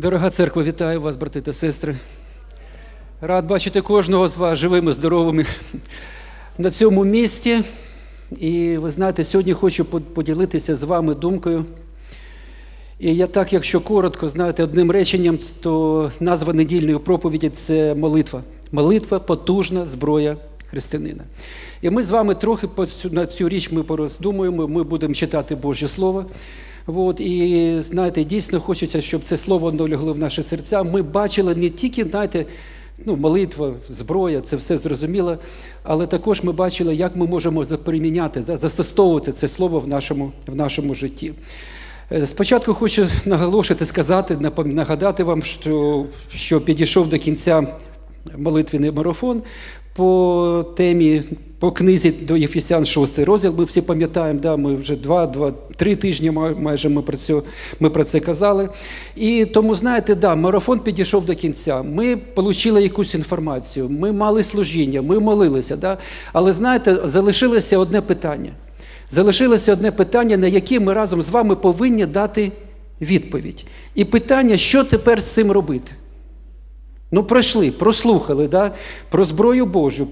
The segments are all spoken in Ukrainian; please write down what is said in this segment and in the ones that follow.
Дорога церква, вітаю вас, брати та сестри. Рад бачити кожного з вас живими, здоровими на цьому місці. І ви знаєте, сьогодні хочу поділитися з вами думкою. І я так, якщо коротко, знаєте, одним реченням, то назва недільної проповіді це молитва. Молитва потужна зброя християнина. І ми з вами трохи на цю річ ми пороздумуємо, ми будемо читати Боже Слово. От, і знаєте, дійсно хочеться, щоб це слово долягло в наші серця. Ми бачили не тільки, знаєте, ну, молитва, зброя, це все зрозуміло, але також ми бачили, як ми можемо заприміняти, застосовувати це слово в нашому, в нашому житті. Е, Спочатку хочу наголошити, сказати, нагадати вам, що, що підійшов до кінця молитвений марафон по темі, по книзі до Єфесян 6 розділ. Ми всі пам'ятаємо, да, ми вже два, два, три тижні майже ми про, це, ми про це казали. І тому, знаєте, да, марафон підійшов до кінця. Ми отримали якусь інформацію, ми мали служіння, ми молилися. Да? Але знаєте, залишилося одне питання. Залишилося одне питання, на яке ми разом з вами повинні дати відповідь. І питання, що тепер з цим робити? Ну, пройшли, прослухали да? про зброю Божу,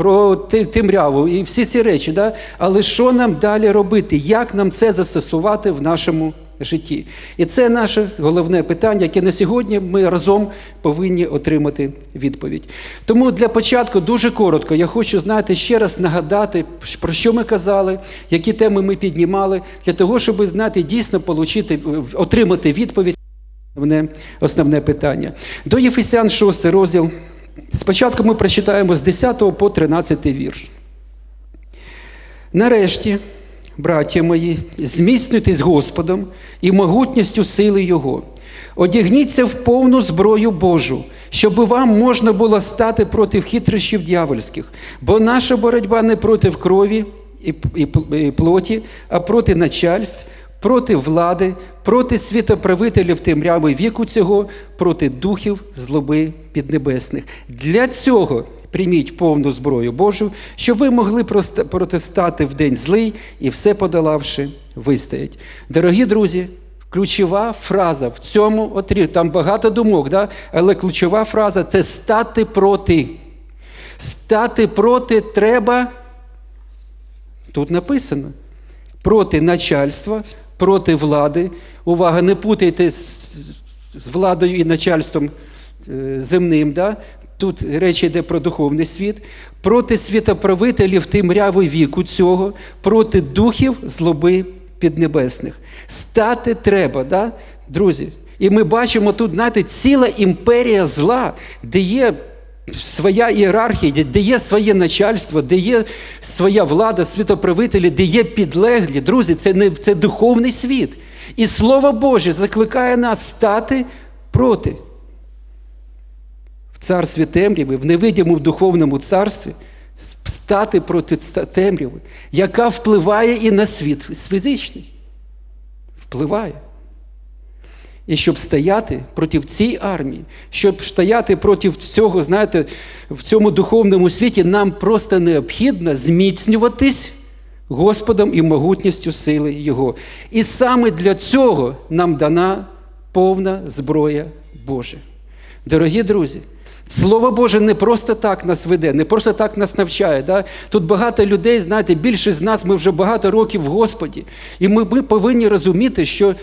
про темряву і всі ці речі. Да? Але що нам далі робити? Як нам це застосувати в нашому житті? І це наше головне питання, яке на сьогодні ми разом повинні отримати відповідь. Тому для початку дуже коротко я хочу знаєте, ще раз нагадати, про що ми казали, які теми ми піднімали, для того, щоб знаєте, дійсно получити, отримати відповідь. Основне питання. До Єфесян 6 розділ. Спочатку ми прочитаємо з 10 по 13 вірш. Нарешті, браття мої, зміцнюйтесь Господом і могутністю сили Його. Одягніться в повну зброю Божу, щоб вам можна було стати проти хитрощів дьявольських, бо наша боротьба не проти крові і плоті, а проти начальств, проти влади, проти світоправителів темряви віку цього, проти духів злоби піднебесних. Для цього прийміть повну зброю Божу, щоб ви могли протистати в день злий і все подолавши, вистоять. Дорогі друзі, ключова фраза в цьому отрі, там багато думок, да? але ключова фраза це стати проти. Стати проти треба Тут написано проти начальства, проти влади. Увага, не путайте з, владою і начальством е, земним. Да? Тут речі йде про духовний світ, проти світоправителів темряви віку цього, проти духів злоби піднебесних. Стати треба, да? друзі. І ми бачимо тут, знаєте, ціла імперія зла, де є своя ієрархія, де- є своє начальство, де є своя влада, світоправителі, де є підлеглі. Друзі, це не це духовний світ. І Слово Боже закликає нас стати проти. В царстві темряви, в невидимому духовному царстві, стати проти темряви, яка впливає і на світ фізичний. Впливає. І щоб стояти проти цієї армії, щоб стояти проти цього, знаєте, в цьому духовному світі, нам просто необхідно зміцнюватись Господом і могутністю сили Його. І саме для цього нам дана повна зброя Божа. Дорогі друзі, Слово Боже не просто так нас веде, не просто так нас навчає. Да? Тут багато людей, знаєте, більшість з нас, ми вже багато років в Господі. І ми, ми повинні розуміти, що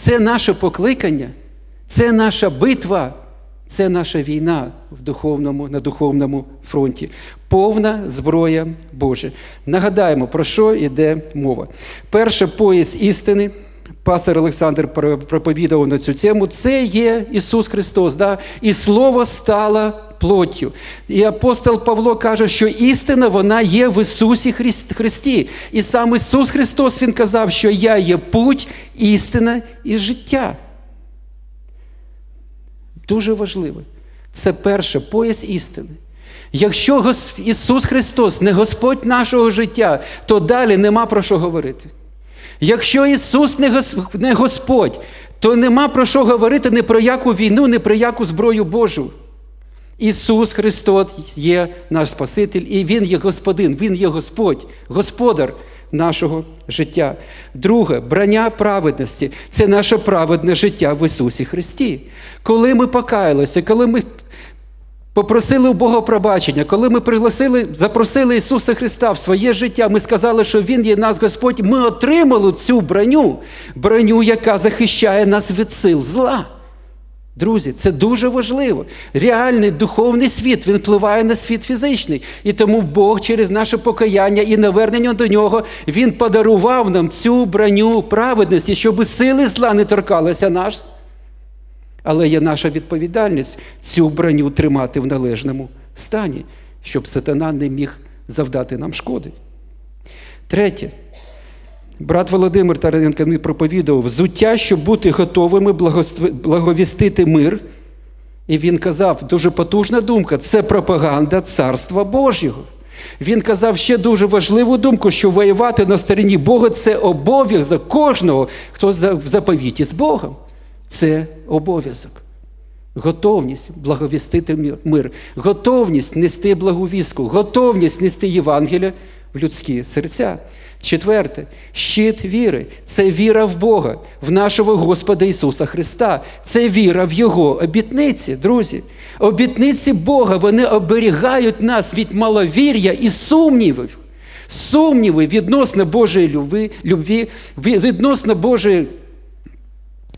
це наше покликання, це наша битва, це наша війна в духовному, на духовному фронті. Повна зброя Божа. Нагадаємо, про що йде мова. Перше пояс істини. Пастор Олександр про- проповідував на цю тему. Це є Ісус Христос. Да? І Слово стало плоттю. І апостол Павло каже, що істина вона є в Ісусі Христі. І сам Ісус Христос Він казав, що я є путь, істина і життя. Дуже важливо. Це перше пояс істини. Якщо Ісус Христос не Господь нашого життя, то далі нема про що говорити. Якщо Ісус не Господь, то нема про що говорити ні про яку війну, ні про яку зброю Божу. Ісус Христос є наш Спаситель, і Він є Господин, Він є Господь, Господар нашого життя. Друге, брання праведності це наше праведне життя в Ісусі Христі. Коли ми покаялися, коли ми попросили у Бога пробачення, коли ми пригласили, запросили Ісуса Христа в своє життя, ми сказали, що Він є нас Господь, ми отримали цю броню, броню, яка захищає нас від сил зла. Друзі, це дуже важливо. Реальний духовний світ він впливає на світ фізичний. І тому Бог через наше покаяння і навернення до нього Він подарував нам цю броню праведності, щоб сили зла не торкалися нас. Але є наша відповідальність цю броню тримати в належному стані, щоб сатана не міг завдати нам шкоди. Третє. Брат Володимир Тараненко не проповідував взуття, щоб бути готовими благовістити мир. І він казав, дуже потужна думка це пропаганда Царства Божого. Він казав ще дуже важливу думку, що воювати на стороні Бога це обов'язок кожного, хто в заповіті з Богом. Це обов'язок. Готовність благовістити мир, готовність нести благовістку, готовність нести Євангелія в людські серця. Четверте, щит віри це віра в Бога, в нашого Господа Ісуса Христа. Це віра в Його обітниці, друзі. Обітниці Бога вони оберігають нас від маловір'я і сумнівів. Сумніви відносно Божої любві, відносно Божої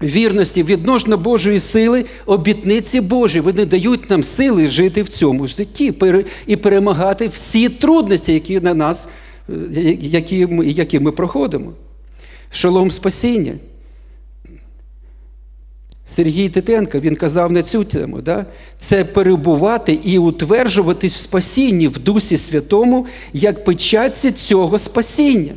вірності, відносно Божої сили, обітниці Божі. Вони дають нам сили жити в цьому житті і перемагати всі трудності, які на нас які ми, які ми проходимо. Шолом спасіння. Сергій Титенко він казав на цю тему, да? це перебувати і утверджуватись в спасінні в Дусі Святому як печатці цього спасіння.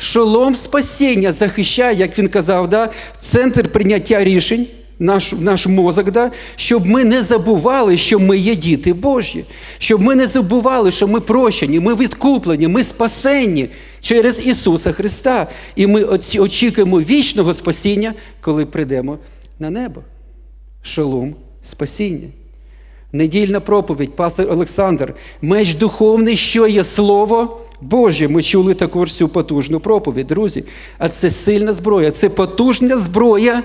Шолом спасіння захищає, як він казав, да? центр прийняття рішень наш наш мозок, да? щоб ми не забували, що ми є діти Божі, щоб ми не забували, що ми прощені, ми відкуплені, ми спасенні через Ісуса Христа. І ми очікуємо вічного спасіння, коли прийдемо на небо. Шалом спасіння. Недільна проповідь, пастор Олександр, меч духовний, що є Слово Боже. Ми чули також цю потужну проповідь, друзі. А це сильна зброя, це потужна зброя.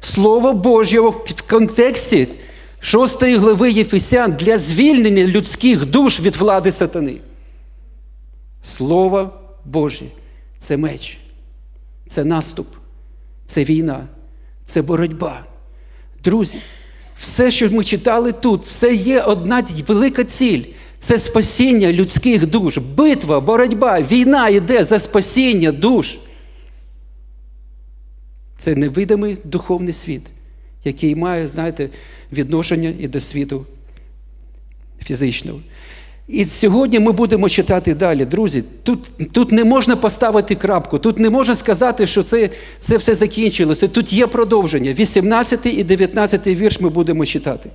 Слово Боже в контексті 6 глави Єфесян для звільнення людських душ від влади сатани. Слово Боже це меч, це наступ, це війна, це боротьба. Друзі, все, що ми читали тут, все є одна велика ціль. Це спасіння людських душ, битва, боротьба, війна йде за спасіння душ. Це невидимий духовний світ, який має, знаєте, відношення і до світу фізичного. І сьогодні ми будемо читати далі, друзі. Тут тут не можна поставити крапку, тут не можна сказати, що це це все закінчилося. Тут є продовження. 18 і 19 вірш ми будемо читати.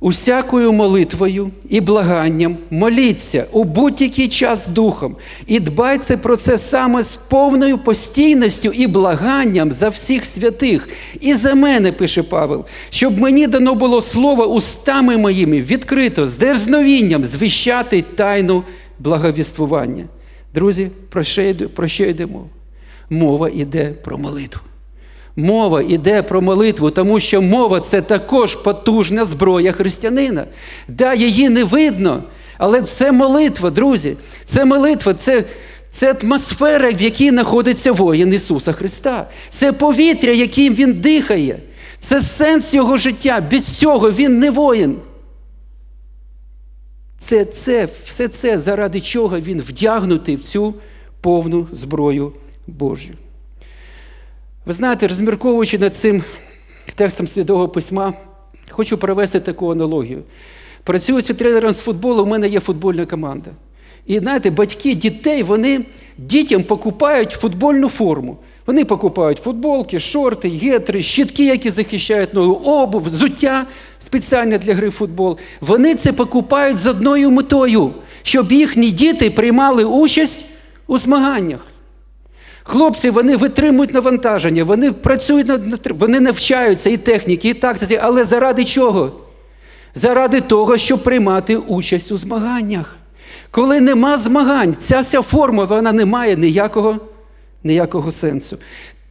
Усякою молитвою і благанням моліться у будь-який час духом, і дбайте про це саме з повною постійністю і благанням за всіх святих. І за мене, пише Павел, щоб мені дано було слово устами моїми відкрито, з дерзновінням звіщати тайну благовіствування. Друзі, про що, йде мова? Мова йде про молитву. Мова йде про молитву, тому що мова це також потужна зброя християнина. Да, її не видно, але це молитва, друзі. Це молитва, це це атмосфера, в якій знаходиться воїн Ісуса Христа. Це повітря, яким Він дихає. Це сенс його життя. Без цього він не воїн. Це, це, Все це, заради чого він вдягнутий в цю повну зброю Божу. Ви знаєте, розмірковуючи над цим текстом Святого Письма, хочу провести таку аналогію. Працюючи тренером з футболу, у мене є футбольна команда. І знаєте, батьки дітей вони дітям покупають футбольну форму. Вони покупають футболки, шорти, гетри, щітки, які захищають ногу, обув, взуття спеціальне для гри в футбол. Вони це покупають з одною метою, щоб їхні діти приймали участь у змаганнях. Хлопці вони витримують навантаження, вони працюють над вони навчаються і техніки, і тактиці, але заради чого? Заради того, щоб приймати участь у змаганнях. Коли нема змагань, ця вся форма вона не має ніякого, ніякого сенсу.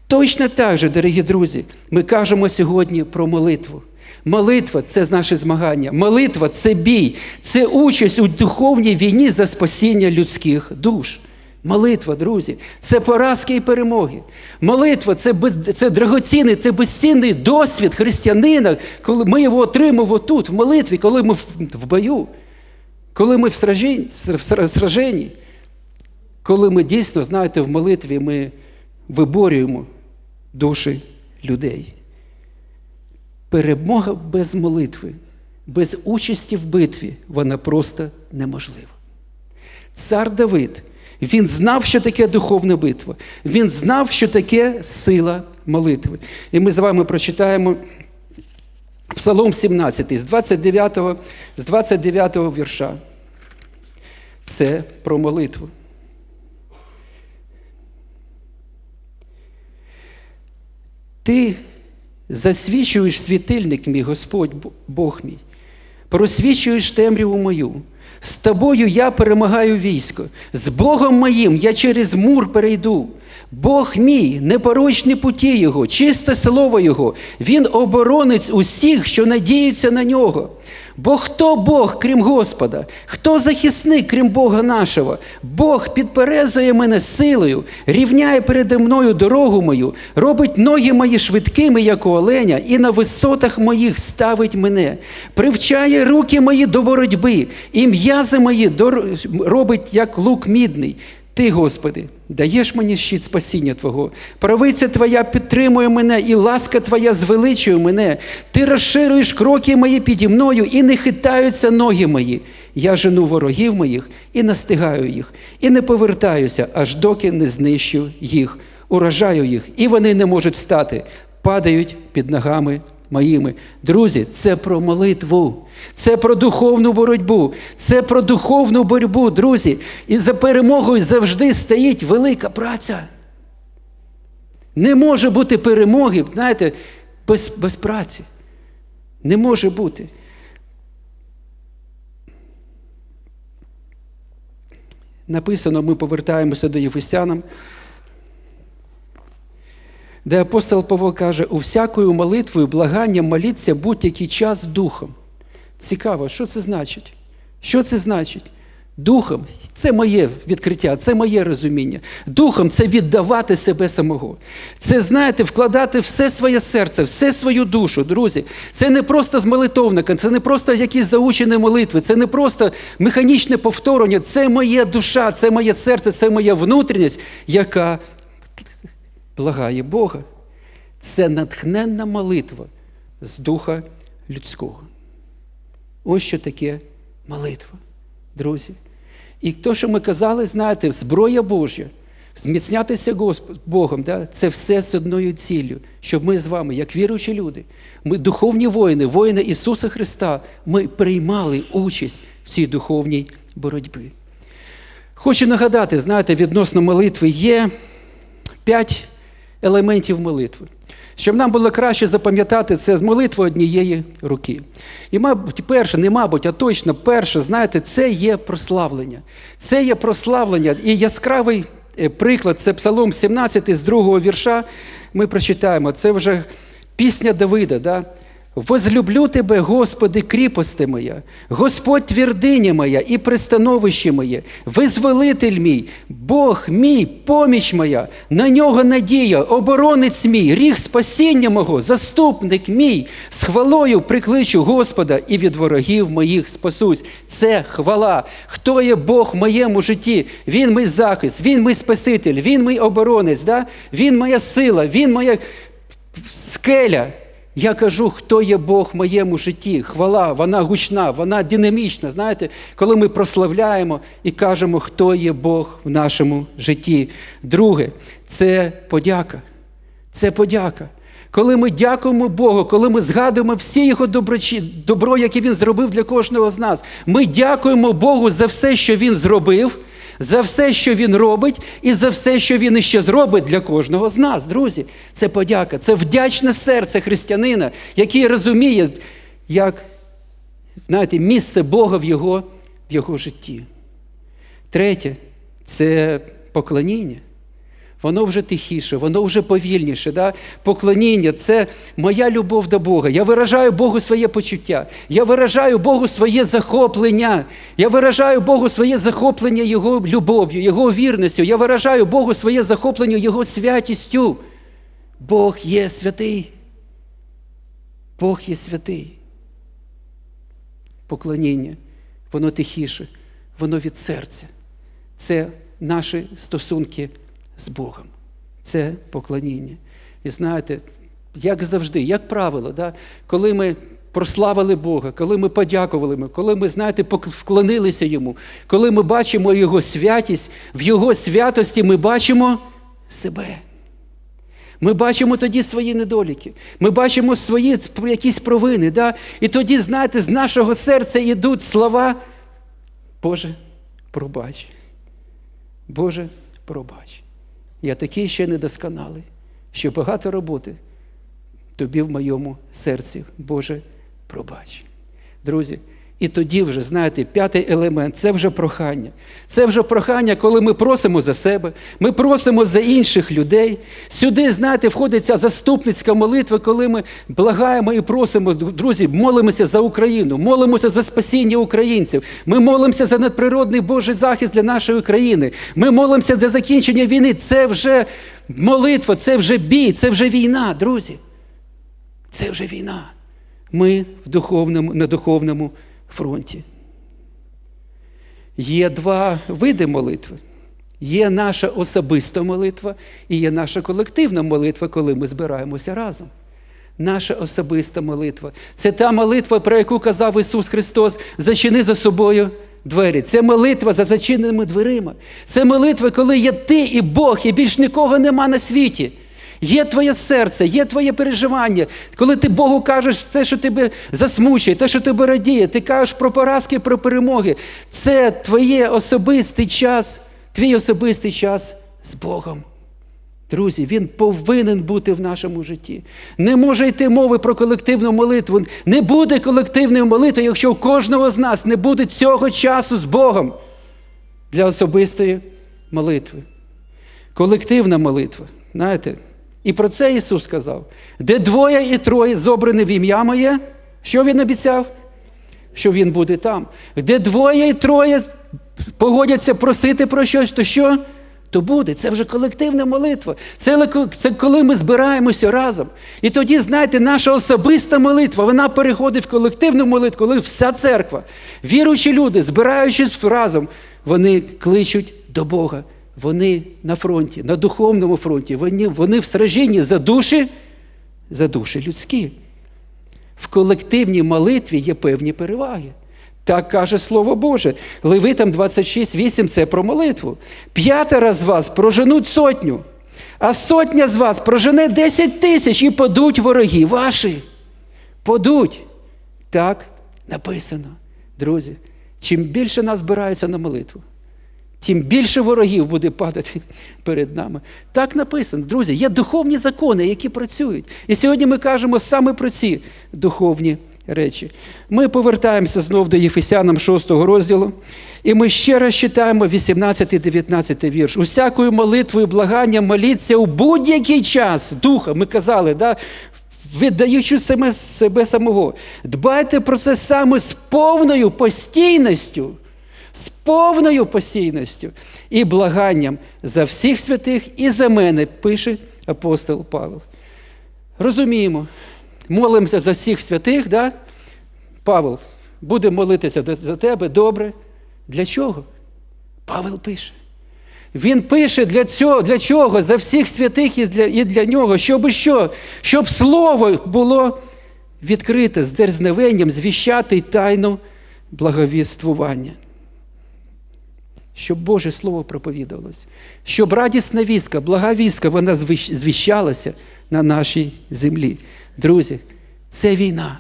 Точно так же, дорогі друзі, ми кажемо сьогодні про молитву. Молитва це наше змагання. Молитва це бій, це участь у духовній війні за спасіння людських душ. Молитва, друзі, це поразки і перемоги. Молитва це, це драгоцінний, це безцінний досвід християнина, коли ми його отримуємо тут, в молитві, коли ми в, в бою, коли ми в сраженні, в сраженні, коли ми дійсно, знаєте, в молитві ми виборюємо душі людей. Перемога без молитви, без участі в битві, вона просто неможлива. Цар Давид, він знав, що таке духовна битва. Він знав, що таке сила молитви. І ми з вами прочитаємо Псалом 17 з 29 з 29 вірша. Це про молитву. Ти засвічуєш світильник мій Господь Бог мій, просвічуєш темряву мою. З тобою я перемагаю військо, з Богом моїм я через мур перейду. Бог мій, непорочні путі Його, чисте слово Його, Він оборонець усіх, що надіються на нього. Бо хто Бог, крім Господа, хто захисник, крім Бога нашого? Бог підперезує мене силою, рівняє передо мною дорогу мою, робить ноги мої швидкими, як у оленя, і на висотах моїх ставить мене, привчає руки мої до боротьби, і м'язи мої робить, як лук мідний. Ти, Господи, даєш мені щит спасіння Твого. Правиця Твоя підтримує мене, і ласка Твоя звеличує мене. Ти розширюєш кроки мої піді мною, і не хитаються ноги мої. Я жену ворогів моїх і настигаю їх, і не повертаюся, аж доки не знищу їх, уражаю їх, і вони не можуть встати, падають під ногами моїми. Друзі, це про молитву, це про духовну боротьбу, це про духовну боротьбу, друзі. І за перемогою завжди стоїть велика праця. Не може бути перемоги, знаєте, без, без праці. Не може бути. Написано, ми повертаємося до Єфесянам де апостол Павло каже, у всякою молитвою, благанням моліться будь-який час духом. Цікаво, що це значить? Що це значить? Духом це моє відкриття, це моє розуміння. Духом це віддавати себе самого. Це, знаєте, вкладати все своє серце, все свою душу, друзі. Це не просто з молитовника, це не просто якісь заучені молитви, це не просто механічне повторення, це моя душа, це моє серце, це моя внутрішність, яка благає Бога. Це натхненна молитва з духа людського. Ось що таке молитва, друзі. І то, що ми казали, знаєте, зброя Божа, зміцнятися Господ, Богом, да, це все з одною ціллю, щоб ми з вами, як віруючі люди, ми духовні воїни, воїни Ісуса Христа, ми приймали участь в цій духовній боротьбі. Хочу нагадати, знаєте, відносно молитви є п'ять елементів молитви. Щоб нам було краще запам'ятати це з молитви однієї руки. І, мабуть, перше, не мабуть, а точно перше, знаєте, це є прославлення. Це є прославлення. І яскравий е, приклад це Псалом 17 з другого вірша. Ми прочитаємо. Це вже пісня Давида. Да? Возлюблю тебе, Господи, кріпости моя, Господь твердиня моя і пристановище моє, визволитель мій, Бог мій, поміч моя, на нього надія, оборонець мій, ріг спасіння мого, заступник мій, з хвалою прикличу Господа і від ворогів моїх спасусь. Це хвала. Хто є Бог в моєму житті? Він мій захист, Він мій Спаситель, Він мій оборонець, да? Він моя сила, Він моя скеля. Я кажу, хто є Бог в моєму житті. Хвала, вона гучна, вона динамічна. Знаєте, коли ми прославляємо і кажемо, хто є Бог в нашому житті. Друге, це подяка. Це подяка. Коли ми дякуємо Богу, коли ми згадуємо всі його доброчі, добро, яке Він зробив для кожного з нас, ми дякуємо Богу за все, що Він зробив за все, що він робить, і за все, що він іще зробить для кожного з нас, друзі. Це подяка, це вдячне серце християнина, який розуміє, як знаєте, місце Бога в його, в його житті. Третє це поклоніння. Воно вже тихіше, воно вже повільніше. Да? Поклоніння це моя любов до Бога. Я виражаю Богу своє почуття. Я виражаю Богу своє захоплення. Я виражаю Богу своє захоплення Його любов'ю, Його вірністю. Я виражаю Богу своє захоплення Його святістю. Бог є святий. Бог є святий. Поклоніння, воно тихіше, воно від серця. Це наші стосунки з Богом. Це поклоніння. І знаєте, як завжди, як правило, да, коли ми прославили Бога, коли ми подякували коли ми, знаєте, вклонилися Йому, коли ми бачимо Його святість, в Його святості ми бачимо себе. Ми бачимо тоді свої недоліки, ми бачимо свої якісь провини. Да? І тоді, знаєте, з нашого серця йдуть слова, Боже, пробач. Боже, пробач. Я такий ще недосконалий, що багато роботи тобі в моєму серці, Боже, пробач. Друзі, і тоді вже, знаєте, п'ятий елемент це вже прохання. Це вже прохання, коли ми просимо за себе, ми просимо за інших людей. Сюди, знаєте, входить ця заступницька молитва, коли ми благаємо і просимо, друзі, молимося за Україну, молимося за спасіння українців. Ми молимося за надприродний Божий захист для нашої країни. Ми молимося за закінчення війни. Це вже молитва, це вже бій, це вже війна, друзі. Це вже війна. Ми в духовному, на духовному фронті. Є два види молитви. Є наша особиста молитва і є наша колективна молитва, коли ми збираємося разом. Наша особиста молитва це та молитва, про яку казав Ісус Христос, зачини за собою двері. Це молитва за зачиненими дверима. Це молитва, коли є ти і Бог, і більш нікого нема на світі. Є твоє серце, є твоє переживання. Коли ти Богу кажеш все, що тебе засмучує, те, що тебе радіє, ти кажеш про поразки, про перемоги. Це твоє особистий час, твій особистий час з Богом. Друзі, він повинен бути в нашому житті. Не може йти мови про колективну молитву. Не буде колективної молитви, якщо у кожного з нас не буде цього часу з Богом для особистої молитви. Колективна молитва. Знаєте, і про це Ісус сказав. Де двоє і троє зобрані в ім'я моє, що Він обіцяв? Що Він буде там. Де двоє і троє погодяться просити про щось, то що? То буде. Це вже колективна молитва. Це, це коли ми збираємося разом. І тоді, знаєте, наша особиста молитва, вона переходить в колективну молитву, коли вся церква, віруючі люди, збираючись разом, вони кличуть до Бога. Вони на фронті, на духовному фронті, вони вони в сраженні за душі, за душі людські. В колективній молитві є певні переваги. Так каже Слово Боже. Левитам 26,8 це про молитву. П'ятеро з вас проженуть сотню, а сотня з вас прожене 10 тисяч і подуть вороги ваші. Подуть. Так написано. Друзі, чим більше нас збирається на молитву, тим більше ворогів буде падати перед нами. Так написано, друзі, є духовні закони, які працюють. І сьогодні ми кажемо саме про ці духовні речі. Ми повертаємося знов до Єфесянам 6 розділу, і ми ще раз читаємо 18-19 вірш. Усякою молитвою, благанням моліться у будь-який час духа. Ми казали, да? віддаючи себе, себе самого. Дбайте про це саме з повною постійністю з повною постійністю і благанням за всіх святих і за мене, пише апостол Павел. Розуміємо, молимося за всіх святих, да? Павел, буде молитися за тебе добре. Для чого? Павел пише. Він пише для цього, для чого? За всіх святих і для і для нього, щоб що? Щоб слово було відкрите з дерзневенням, звіщати тайну благовіствування щоб Боже Слово проповідувалось, щоб радісна віска, блага віска, вона звіщалася на нашій землі. Друзі, це війна,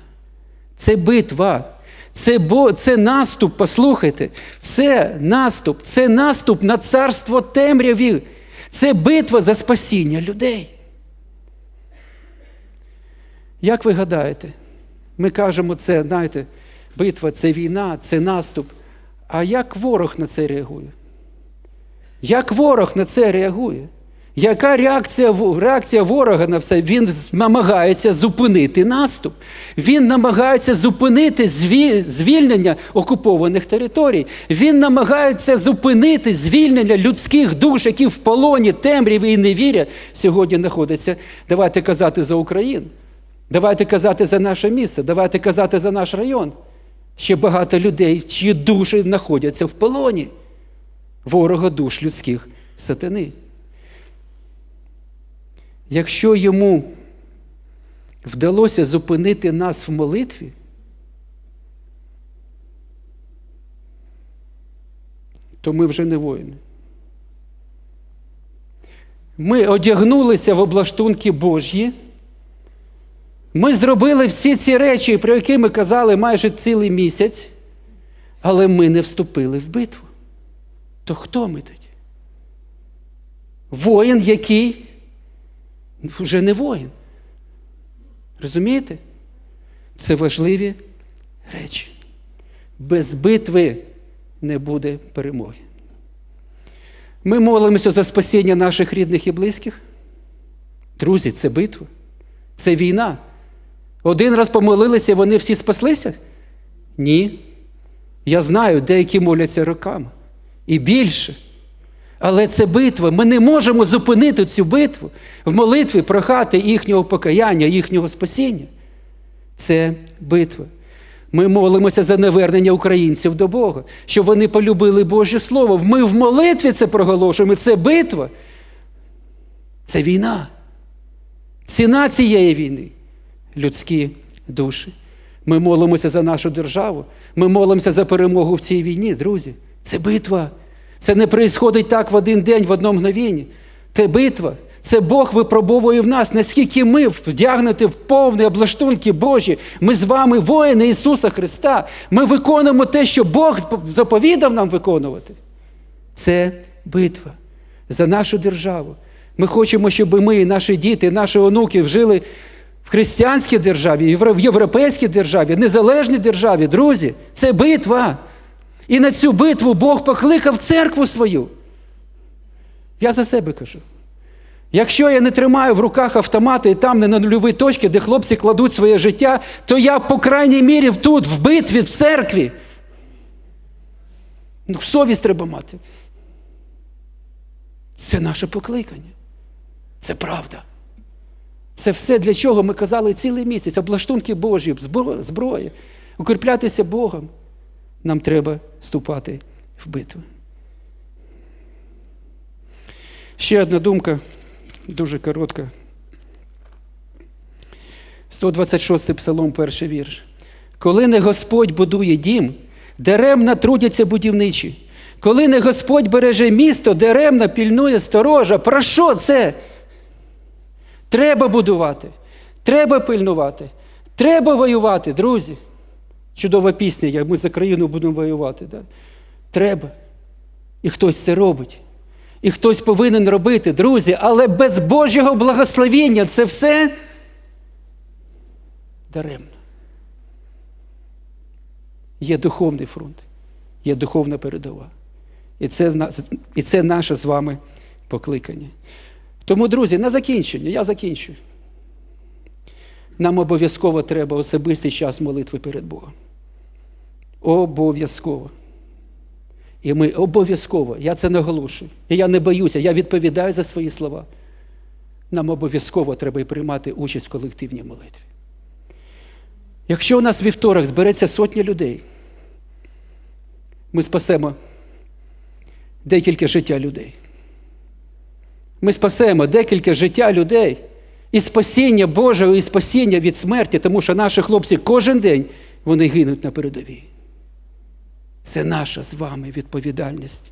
це битва, це бо, це наступ, послухайте, це наступ, це наступ на царство темряві, це битва за спасіння людей. Як ви гадаєте? Ми кажемо, це, знаєте, битва, це війна, це наступ. А як ворог на це реагує? Як ворог на це реагує? Яка реакція, реакція ворога на все? Він намагається зупинити наступ. Він намагається зупинити звільнення окупованих територій. Він намагається зупинити звільнення людських душ, які в полоні темряві і невіря сьогодні знаходяться. Давайте казати за Україну. Давайте казати за наше місце, давайте казати за наш район. Ще багато людей, чиї душі знаходяться в полоні ворога душ людських сатани. Якщо йому вдалося зупинити нас в молитві, то ми вже не воїни. Ми одягнулися в облаштунки Божі. Ми зробили всі ці речі, про які ми казали майже цілий місяць, але ми не вступили в битву. То хто ми тоді? Воїн, який вже не воїн. Розумієте? Це важливі речі. Без битви не буде перемоги. Ми молимося за спасіння наших рідних і близьких. Друзі, це битва, це війна. Один раз помолилися, і вони всі спаслися? Ні. Я знаю, деякі моляться роками. І більше. Але це битва. Ми не можемо зупинити цю битву в молитві прохати їхнього покаяння, їхнього спасіння. Це битва. Ми молимося за навернення українців до Бога, щоб вони полюбили Боже Слово. Ми в молитві це проголошуємо. Це битва. Це війна. Ціна цієї війни людські душі. Ми молимося за нашу державу. Ми молимося за перемогу в цій війні, друзі. Це битва. Це не происходить так в один день, в одному мгновенні. Це битва. Це Бог випробовує в нас, наскільки ми вдягнуті в повні облаштунки Божі. Ми з вами воїни Ісуса Христа. Ми виконуємо те, що Бог заповідав нам виконувати. Це битва за нашу державу. Ми хочемо, щоб ми, наші діти, наші онуки жили в християнській державі, в європейській державі, в незалежній державі. Друзі, це битва. І на цю битву Бог покликав церкву свою. Я за себе кажу. Якщо я не тримаю в руках автомати і там не на нульовій точці, де хлопці кладуть своє життя, то я, по крайній мірі, тут, в битві, в церкві. Ну, совість треба мати. Це наше покликання. Це правда. Це все, для чого ми казали цілий місяць. Облаштунки Божі, зброя, укріплятися Богом. Нам треба вступати в битву. Ще одна думка, дуже коротка. 126 псалом, перший вірш. Коли не Господь будує дім, даремно трудяться будівничі. Коли не Господь береже місто, даремно пільнує сторожа. Про що це? Треба будувати, треба пильнувати, треба воювати, друзі. Чудова пісня, як ми за країну будемо воювати. Да? Треба. І хтось це робить. І хтось повинен робити, друзі, але без Божого благословення це все даремно. Є духовний фронт, є духовна передова. І це, і це наше з вами покликання. Тому, друзі, на закінчення, я закінчую. Нам обов'язково треба особистий час молитви перед Богом. Обов'язково. І ми обов'язково, я це наголошую. І я не боюся, я відповідаю за свої слова. Нам обов'язково треба і приймати участь в колективній молитві. Якщо у нас вівторок збереться сотня людей, ми спасемо декілька життя людей. Ми спасемо декілька життя людей і спасіння Божого, і спасіння від смерті, тому що наші хлопці кожен день вони гинуть на передовій. Це наша з вами відповідальність.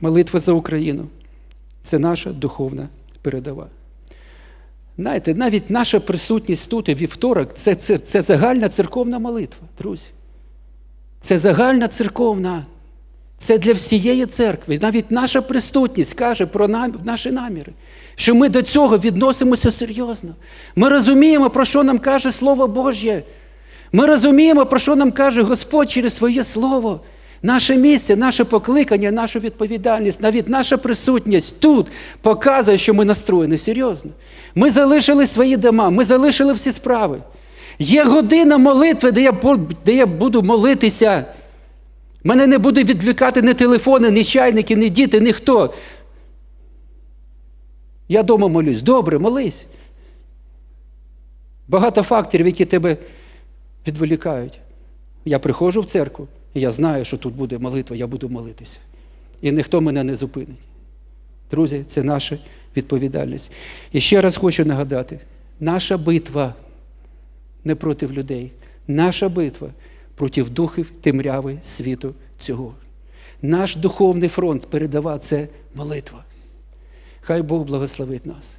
Молитва за Україну це наша духовна передова. Знаєте, навіть наша присутність тут і вівторок це, це, це загальна церковна молитва, друзі. Це загальна церковна. Це для всієї церкви. Навіть наша присутність каже про наші наміри, що ми до цього відносимося серйозно. Ми розуміємо, про що нам каже Слово Боже. Ми розуміємо, про що нам каже Господь через своє Слово. Наше місце, наше покликання, наша відповідальність, навіть наша присутність тут показує, що ми настроєні серйозно. Ми залишили свої дома, ми залишили всі справи. Є година молитви, де я, де я буду молитися. Мене не буде відвлікати ні телефони, ні чайники, ні діти, ніхто. Я вдома молюсь. Добре, молись. Багато факторів, які тебе відволікають. Я приходжу в церкву, і я знаю, що тут буде молитва, я буду молитися. І ніхто мене не зупинить. Друзі, це наша відповідальність. І ще раз хочу нагадати: наша битва не проти людей, наша битва проти духів темряви світу цього. Наш духовний фронт передава це молитва. Хай Бог благословить нас.